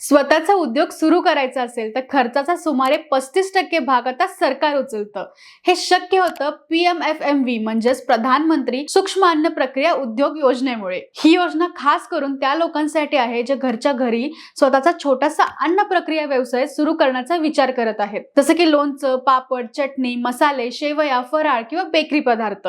स्वतःचा उद्योग सुरू करायचा असेल तर खर्चाचा सुमारे पस्तीस टक्के भाग आता सरकार उचलतं. हे शक्य होतं P M F M V म्हणजेच प्रधानमंत्री सूक्ष्म अन्न प्रक्रिया उद्योग योजनेमुळे. ही योजना खास करून त्या लोकांसाठी आहे जे घरच्या घरी स्वतःचा छोटासा अन्न प्रक्रिया व्यवसाय सुरू करण्याचा विचार करत आहेत. जसं की लोणचं पापड चटणी मसाले शेवया फराळ किंवा बेकरी पदार्थ.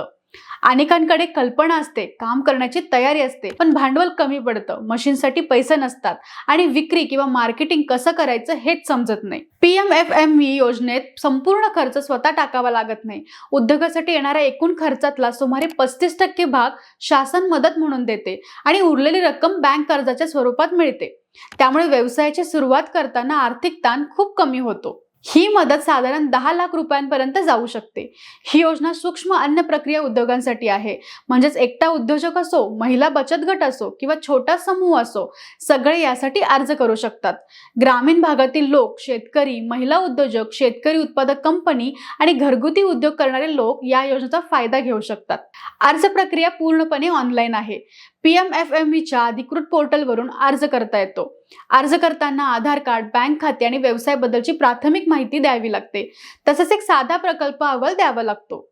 अनेकांकडे कल्पना असते काम करण्याची तयारी असते पण भांडवल कमी पडतं मशीनसाठी पैसे नसतात आणि विक्री किंवा मार्केटिंग कसं करायचं हेच समजत नाही. P M F M V योजनेत संपूर्ण खर्च स्वतः टाकावा लागत नाही. उद्योगासाठी येणाऱ्या एकूण खर्चातला सुमारे पस्तीस टक्के भाग शासन मदत म्हणून देते आणि उरलेली रक्कम बँक कर्जाच्या स्वरूपात मिळते. त्यामुळे व्यवसायाची सुरुवात करताना आर्थिक ताण खूप कमी होतो. ही मदत साधारण दहा लाख रुपयांपर्यंत जाऊ शकते. ही योजना सूक्ष्म अन्न प्रक्रिया उद्योगांसाठी आहे. म्हणजेच एकटा उद्योजक असो महिला बचत गट असो किंवा छोटा समूह असो सगळे यासाठी अर्ज करू शकतात. ग्रामीण भागातील लोक शेतकरी महिला उद्योजक शेतकरी उत्पादक कंपनी आणि घरगुती उद्योग करणारे लोक या योजनेचा फायदा घेऊ शकतात. अर्ज प्रक्रिया पूर्णपणे ऑनलाईन आहे. पी एम एफ एम व्हीच्या अधिकृत पोर्टलवरून अर्ज करता येतो. अर्ज करताना आधार कार्ड बँक खाते आणि व्यवसायाबद्दलची प्राथमिक माहिती द्यावी लागते. तसंच एक साधा प्रकल्प अहवाल द्यावा लागतो.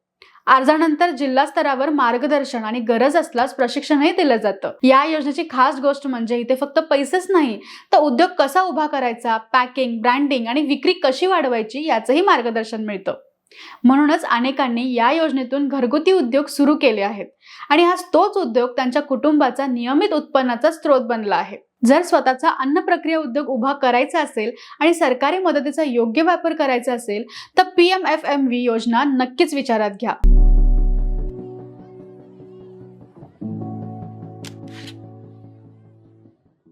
अर्जानंतर जिल्हा स्तरावर मार्गदर्शन आणि गरज असल्यास प्रशिक्षणही दिलं जातं. या योजनेची खास गोष्ट म्हणजे इथे फक्त पैसेच नाही तर उद्योग कसा उभा करायचा पॅकिंग ब्रँडिंग आणि विक्री कशी वाढवायची याचंही मार्गदर्शन मिळतं. म्हणूनच अनेकांनी या योजनेतून घरगुती उद्योग सुरू केले आहेत. आणि हा तोच उद्योग त्यांच्या कुटुंबाचा नियमित उत्पन्नाचा स्रोत बनला आहे. जर स्वतःचा अन्न प्रक्रिया उद्योग उभा करायचा असेल आणि सरकारी मदतीचा योग्य वापर करायचा असेल तर P M F M V योजना नक्कीच विचारात घ्या.